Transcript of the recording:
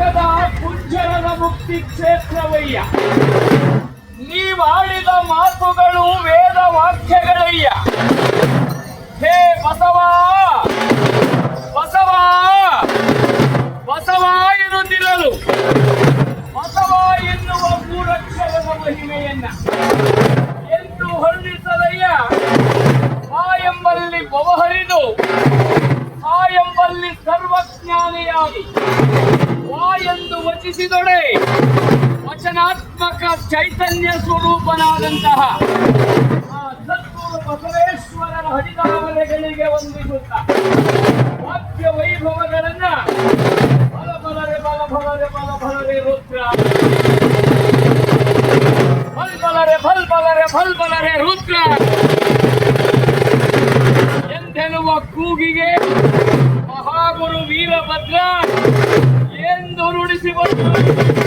ಜಗದ ಕುಂಜರದ ಮುಕ್ತಿ ಕ್ಷೇತ್ರವಯ್ಯ. ನೀವಾಡಿದ ಮಾತುಗಳು, ವೇದ ವಾಕ್ಯಗಳಯ್ಯ. ಹೇ ಬಸವ! ಬಸವ! ಬಸವ ಎನ್ನುತ್ತಿರಲು. ಬಸವ ಎನ್ನುವ ಮೂರಕ್ಷರದ ಮಹಿಮೆಯನ್ನ ಎಂದು ಹೊರಡಿಸದಯ್ಯ ಆ ಎಂಬಲ್ಲಿ ಬವಹರಿದು ಆ ಎಂಬಲ್ಲಿ ಸರ್ವಜ್ಞಾನಿಯಾಗಿ. ವಚಿಸಿದೊಡೆ ವಚನಾತ್ಮಕ ಚೈತನ್ಯ ಸ್ವರೂಪನಾದಂತಹ ಬಸವೇಶ್ವರರ ಹಡಿದಾವಲೆಗಳಿಗೆ ವಂದಿಸುತ್ತ ವಾಕ್ಯ ವೈಭವಗಳನ್ನ ಬಲ ಬಲರೆ ಬಲ ಬಲರೆ ಬಲ ಬಲರೆ ರುದ್ರ. ಫಲ್ ಬಲರೆ ಫಲ್ ಬಲರೆ ಫಲ್ ಬಲರೆ ರುದ್ರ. ಎಂದೆನ್ನುವ ಕೂಗಿಗೆ ಮಹಾಗುರು ವೀರಭದ್ರ ಎಂದು জীবন